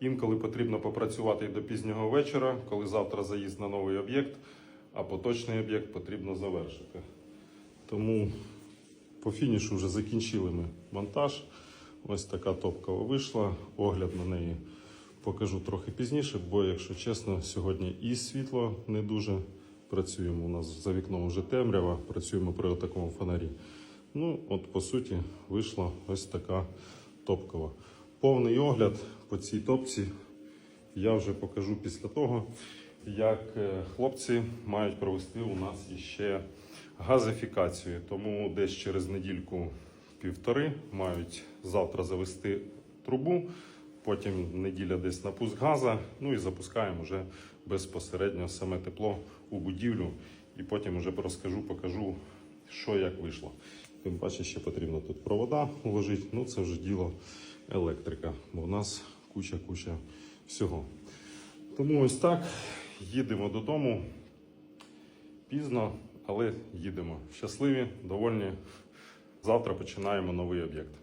Інколи потрібно попрацювати і до пізнього вечора, коли завтра заїзд на новий об'єкт, а поточний об'єкт потрібно завершити. Тому по фінішу вже закінчили ми монтаж. Ось така топкова вийшла. Огляд на неї покажу трохи пізніше, бо, якщо чесно, сьогодні і світло не дуже. Працюємо у нас за вікном вже темрява, працюємо при такому фонарі. Ну, от по суті, вийшла ось така топкова. Повний огляд по цій топці я вже покажу після того, як е, хлопці мають провести у нас іще газифікацію. Тому десь через недільку півтори мають завтра завести трубу, потім неділя десь на пуск газа, ну і запускаємо вже безпосередньо саме тепло у будівлю. І потім вже розкажу, покажу, що як вийшло. Тим паче ще потрібно тут провода уложити. Ну це вже діло електрика, бо в нас куча-куча всього. Тому ось так. Їдемо додому. Пізно, але їдемо. Щасливі, довольні. Завтра починаємо новий об'єкт.